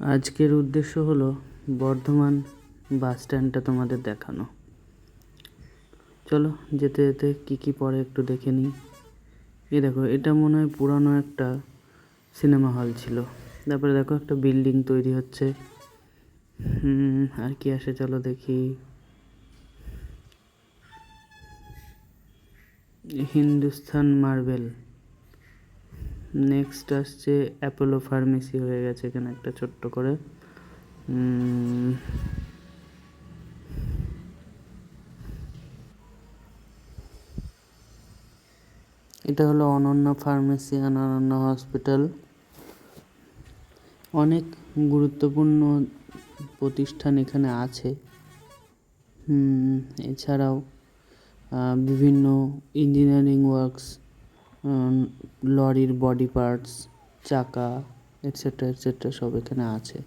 আজকের উদ্দেশ্য হলো বর্ধমান বাস স্ট্যান্ডটা তোমাদের দেখানো। চলো যেতে যেতে কী কী পড়ে একটু দেখে নিই। এই দেখো, এটা মনে হয় পুরানো একটা সিনেমা হল ছিল। তারপরে দেখো একটা বিল্ডিং তৈরি হচ্ছে। আর কি আসে চলো দেখি। হিন্দুস্তান মার্বেল। নেক্সট আসছে অ্যাপোলো ফার্মেসি হয়ে গেছে এখানে একটা ছোট্ট করে। এটা হলো অনন্য ফার্মেসি অ্যান্ড অনন্য হসপিটাল অনেক গুরুত্বপূর্ণ প্রতিষ্ঠান এখানে আছে। এছাড়াও বিভিন্ন ইঞ্জিনিয়ারিং ওয়ার্কস লরির বডি পার্টস চাকা এটসেট্রা এটসেট্রা সব এখানে আছে।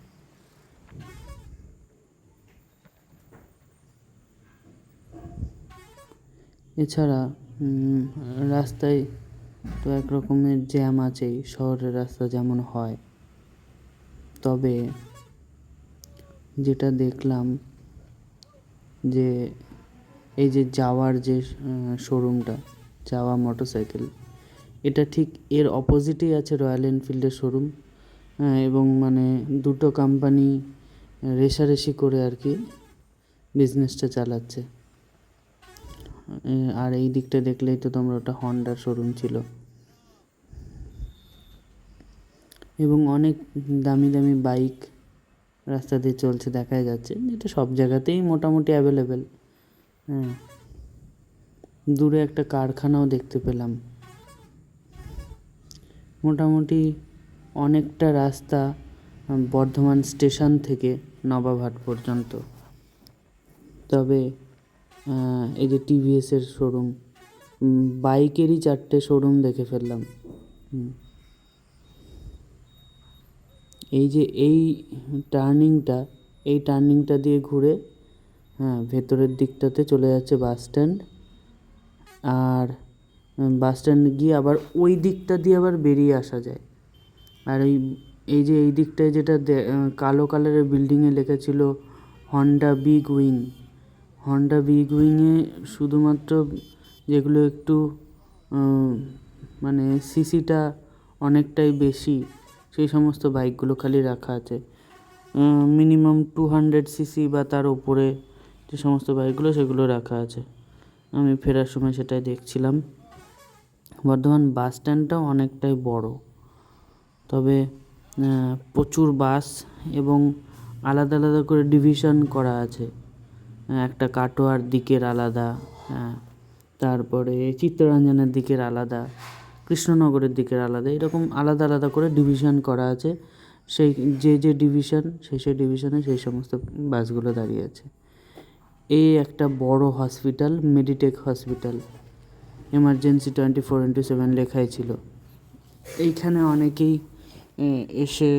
এছাড়া রাস্তায় তো এক রকমের জ্যাম আছেই, শহরের রাস্তা যেমন হয়। তবে যেটা দেখলাম যে, এই যে যাওয়ার যে শোরুমটা যাওয়া মোটরসাইকেল এটা ঠিক এর অপোজিটেই আছে রয়্যাল এনফিল্ডের শোরুম এবং মানে দুটো কোম্পানি রেষারেষি করে আর কি বিজনেসটা চালাচ্ছে। আর এই দিকটা দেখলেই তো তোমরা ওটা হন্ডার শোরুম ছিল। এবং অনেক দামি দামি বাইক রাস্তা দিয়ে চলছে, দেখাই যাচ্ছে। যেটা সব জায়গাতেই মোটামুটি অ্যাভেলেবেল হ্যাঁ। দূরে একটা কারখানাও দেখতে পেলাম। মোটামুটি অনেকটা রাস্তা বর্ধমান স্টেশন থেকে নবাবহাট পর্যন্ত। তবে এই যে টিভিএসের শোরুম বাইকেরই চারটে শোরুম দেখে ফেললাম। এই যে এই টার্নিংটা এই টার্নিংটা দিয়ে ঘুরে হ্যাঁ ভেতরের দিকটাতে চলে যাচ্ছে বাস স্ট্যান্ড। আর বাস স্ট্যান্ডে গিয়ে আবার ওই দিকটা দিয়ে আবার বেরিয়ে আসা যায়। আর এই এই যে এই দিকটায় যেটা কালো কালারের বিল্ডিংয়ে লেখা ছিল Honda big wing Honda big উইংয়ে শুধুমাত্র যেগুলো একটু মানে সিসিটা অনেকটাই বেশি, সেই সমস্ত বাইকগুলো খালি রাখা আছে। মিনিমাম টু হান্ড্রেড সিসি বা তার ওপরে যে সমস্ত বাইকগুলো সেগুলো রাখা আছে। আমি ফেরার সময় সেটাই দেখছিলাম। বর্ধমান বাস স্ট্যান্ডটাও অনেকটাই বড়। তবে প্রচুর বাস এবং আলাদা আলাদা করে ডিভিশন করা আছে। একটা কাটোয়ার দিকের আলাদা হ্যাঁ তারপরে চিত্তরঞ্জনের দিকের আলাদা, কৃষ্ণনগরের দিকের আলাদা, এরকম আলাদা আলাদা করে ডিভিশন করা আছে। সেই, যে যে ডিভিশন, সেই সেই ডিভিশনে সেই সমস্ত বাসগুলো দাঁড়িয়ে আছে। এই একটা বড় hospital, Meditech hospital. Emergency twenty four into seven লেখাই ছিল। এইখানে অনেকেই এসে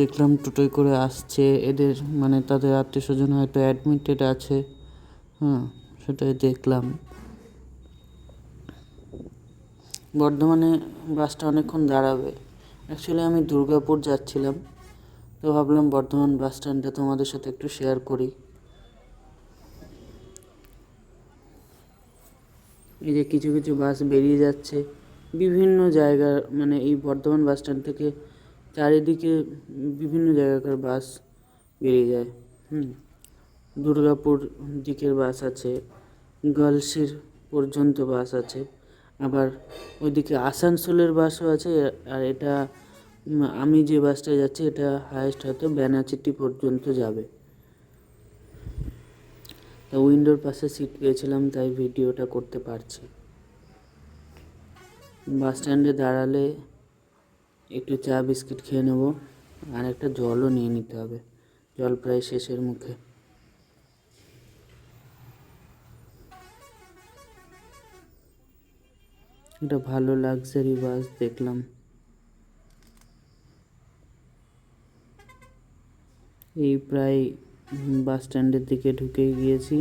দেখলাম টোটোয় করে আসছে। এদের মানে তাদের আত্মীয় স্বজন হয়তো অ্যাডমিটেড আছে। হ্যাঁ সেটাই দেখলাম। বর্ধমানে বাসটা অনেকক্ষণ দাঁড়াবে। অ্যাকচুয়ালি আমি দুর্গাপুর যাচ্ছিলাম। তো ভাবলাম বর্ধমান বাস স্ট্যান্ডটা তোমাদের সাথে একটু শেয়ার করি। এই যে কিছু কিছু বাস বেরিয়ে যাচ্ছে। বিভিন্ন জায়গার মানে এই বর্ধমান বাস স্ট্যান্ড থেকে চারিদিকে বিভিন্ন জায়গাকার বাস বেরিয়ে যায়। হুম, দুর্গাপুর দিকের বাস আছে, গলসির পর্যন্ত বাস আছে। আবার ওইদিকে আসানসোলের বাসও আছে, আর এটা আমি যে বাসটায় যাচ্ছি এটা হায়েস্ট হয়তো ব্যানাচিটি পর্যন্ত যাবে। তা উইন্ডোর পাশে সিট পেয়েছিলাম, তাই ভিডিওটা করতে পারছি। বাস স্ট্যান্ডে দাঁড়ালে একটু চা বিস্কিট খেয়ে নেব, আর একটা জলও নিয়ে নিতে হবে। জল প্রায় শেষের মুখে। একটা ভালো লাক্সারি বাস দেখলাম। এই প্রায় বাস স্ট্যান্ডের দিকে ঢুকে গিয়েছি।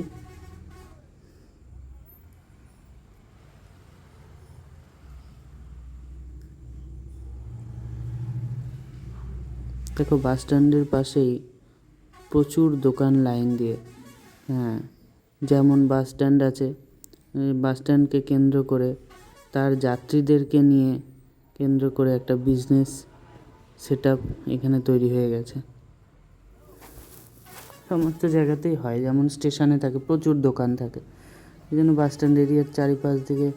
দেখো, বাস স্ট্যান্ডের পাশেই প্রচুর দোকান লাইন দিয়ে। হ্যাঁ যেমন বাস স্ট্যান্ড আছে বাস স্ট্যান্ডকে কেন্দ্র করে, তার যাত্রীদেরকে নিয়ে কেন্দ্র করে একটা বিজনেস সেট এখানে তৈরি হয়ে গেছে। সমস্ত জায়গাতেই হয়। যেমন স্টেশনে থাকে, প্রচুর দোকান থাকে। এই জন্য বাস স্ট্যান্ড এরিয়ার চারিপাশ দিকে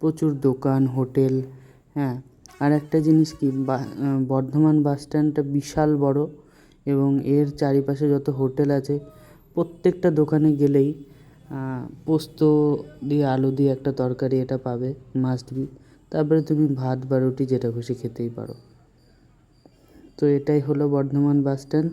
প্রচুর দোকান, হোটেল হ্যাঁ। আর একটা জিনিস কি বর্ধমান বাস স্ট্যান্ডটা বিশাল বড় এবং এর চারিপাশে যত হোটেল আছে, প্রত্যেকটা দোকানে গেলেই পোস্ত দিয়ে আলু দিয়ে একটা তরকারি এটা পাবে মাস্ট বি তারপরে তুমি ভাত বা রুটি যেটা খুশি খেতেই পারো। তো এটাই হলো বর্ধমান বাস স্ট্যান্ড।